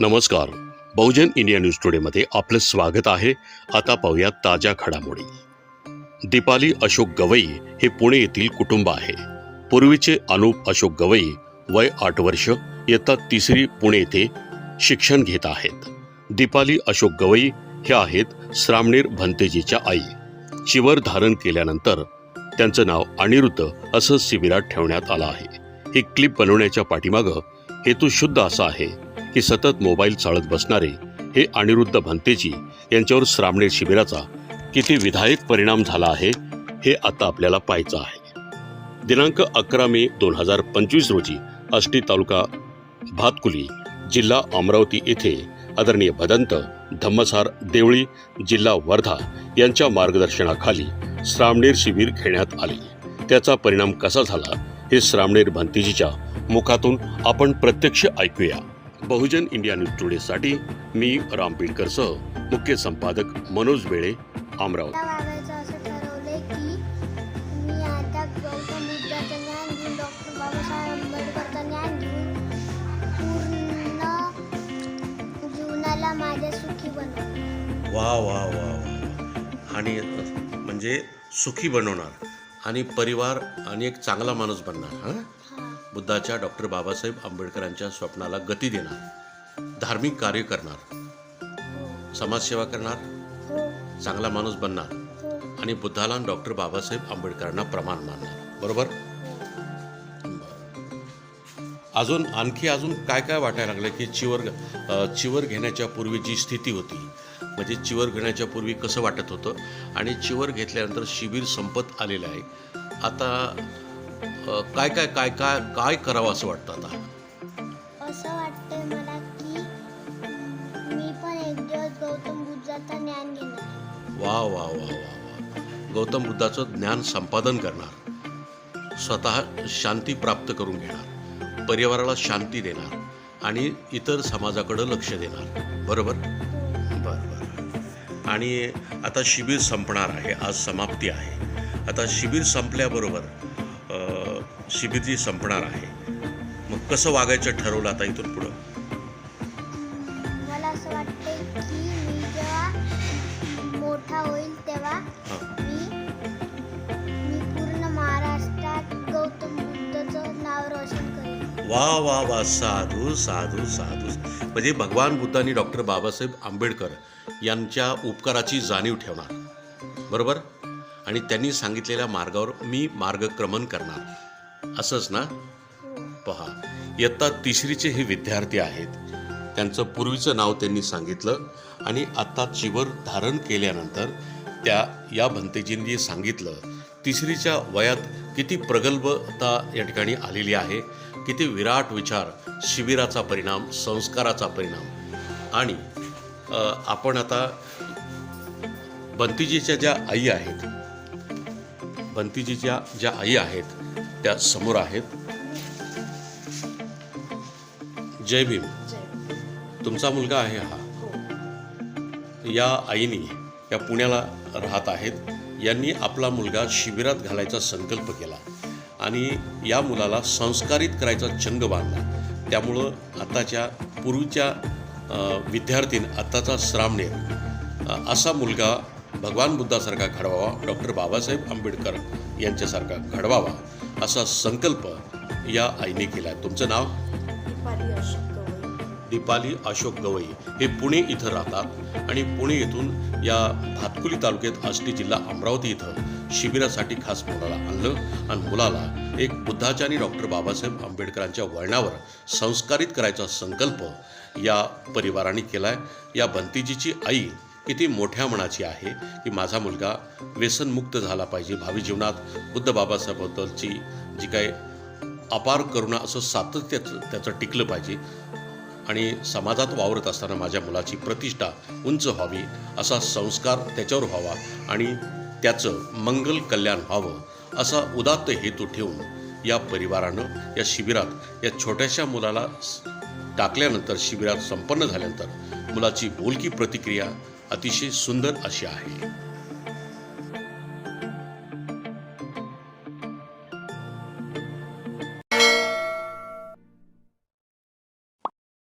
नमस्कार. बहुजन India news टुडेमध्ये आपलं स्वागत आहे. आता पाहूया ताज्या घडामोडी. दीपाली अशोक गवई हे पुणे येथील कुटुंब आहे. पूर्वीचे अनुप अशोक गवई वय आठ वर्ष इयत्ता तिसरी पुणे येथे शिक्षण घेत आहेत. दीपाली अशोक गवई हे आहेत श्रामणीर भंतेजीच्या आई. चिवर धारण केल्यानंतर त्यांचं नाव अनिरुद्ध असं शिबिरात ठेवण्यात आलं आहे. ही क्लिप बनवण्याच्या पाठीमागं हेतू शुद्ध असा आहे. की सतत मोबाईल चाळत बसणारे हे अनिरुद्ध भंतेजी यांच्यावर श्रामणे शिबिराचा किती विधायक परिणाम झाला आहे हे आता आपल्याला पाहायचं आहे. दिनांक अकरा मे दोन हजार पंचवीस रोजी आष्टी तालुका भातकुली जिल्हा अमरावती येथे आदरणीय भदंत धम्मसार देवळी जिल्हा वर्धा यांच्या मार्गदर्शनाखाली श्रामणेर शिबिर घेण्यात आले. त्याचा परिणाम कसा झाला हे श्रामणेर भंतेजीच्या मुखातून आपण प्रत्यक्ष ऐकूया. बहुजन इंडिया न्यूज टुडेसाठी मी राम बीडकरसह मुख्य संपादक मनोज वेळे अमरावती. वा वा वा आणि म्हणजे सुखी बनवणार आणि परिवार आणि एक चांगला माणूस बनणार हां. बुद्धाच्या डॉक्टर बाबासाहेब आंबेडकरांच्या स्वप्नाला गती देणार धार्मिक कार्य करणार समाजसेवा करणार चांगला माणूस बनणार आणि बुद्धाला डॉक्टर बाबासाहेब आंबेडकरांना प्रमाण मानणार. बरोबर? अजून आणखी अजून काय काय वाटायला लागलं की चिवर चिवर घेण्याच्या पूर्वी जी स्थिती होती म्हणजे चिवर घेण्याच्या पूर्वी कसं वाटत होतं? आणि चिवर घेतल्यानंतर शिबिर संपत आलेलं आहे. आता काय काय काय काय काय करावं असं वाटतं आता? असं वाटतंय मला की मी पण एक दिवस गौतम बुद्धाचं ज्ञान घेणार वा वा वा वा वा. गौतम बुद्धाचं ज्ञान संपादन करणार. स्वतः शांती प्राप्त करून घेणार. परिवाराला शांती देणार. आणि इतर समाजाकडं लक्ष देणार. बरोबर? बरं बरं. आणि आता शिबिर संपणार आहे. आज समाप्ती आहे. आता शिबिर संपल्याबरोबर शिबिर जी संपणार आहे. मग कसं वागायचं ठरवलं आता इथून पुढं? मला असं की मी जेव्हा मोठा होईल तेव्हा हां. मी मी पूर्ण महाराष्ट्रात गौतम बुद्धाचं नाव रोशन करेन. वा वा वा. साधू साधू साधू. म्हणजे भगवान बुद्धांनी डॉक्टर बाबासाहेब आंबेडकर यांच्या उपकाराची जाणीव ठेवणार. बरोबर? आणि त्यांनी सांगितलेल्या मार्गावर मी मार्गक्रमण करणार. असंच ना? पहा इयत्ता तिसरीचे हे विद्यार्थी आहेत. त्यांचं पूर्वीचं नाव त्यांनी सांगितलं आणि आत्ता चिवर धारण केल्यानंतर त्या या भंतेजींनी जे सांगितलं तिसरीच्या वयात किती प्रगल्भता या ठिकाणी आलेली आहे किती विराट विचार शिबिराचा परिणाम संस्काराचा परिणाम. आणि आपण आता बंतीजीच्या ज्या आई आहेत बंतीजीच्या ज्या आई आहेत त्या समोर आहेत. जय भीम. तुमचा मुलगा आहे हा. या आईनी या पुण्याला राहत आहेत. यांनी आपला मुलगा शिबिरात घालायचा संकल्प केला. आणि या मुलाला संस्कारित करायचा चंग बांधला. त्यामुळं आताच्या पूर्वीच्या विद्यार्थीन आत्ताचा श्रामणेर असा मुलगा भगवान बुद्धासारखा घडवावा डॉक्टर बाबासाहेब आंबेडकर यांच्यासारखा घडवावा असा संकल्प या आईने केला तुमचं नाव? दीपाली अशोक गवई. दीपाली अशोक गवई. हे पुणे इथं राहतात आणि पुणे येथून या भातकुली तालुक्यात आष्टी जिल्हा अमरावती इथं शिबिरासाठी खास मुलाला आणलं आणि मुलाला एक बुद्धाच्या आणि डॉक्टर बाबासाहेब आंबेडकरांच्या वळणावर संस्कारित करायचा संकल्प या परिवाराने केलाय. या बंतीजीची आई किती मोठ्या मनाची आहे की माझा मुलगा व्यसनमुक्त झाला पाहिजे. भावी जीवनात बुद्ध बाबासाहेबद्दलची जी काही अपार करुणा असं सातत्य त्याचं टिकलं पाहिजे. आणि समाजात वावरत असताना माझ्या मुलाची प्रतिष्ठा उंच व्हावी असा संस्कार त्याच्यावर व्हावा आणि त्याचं मंगल कल्याण व्हावं असा उदात्त हेतू ठेवून या परिवारानं या शिबिरात या छोट्याशा मुलाला टाकल्यानंतर शिबिरात संपन्न झाल्यानंतर मुलाची बोलकी प्रतिक्रिया अतिशय सुंदर अशी आहे.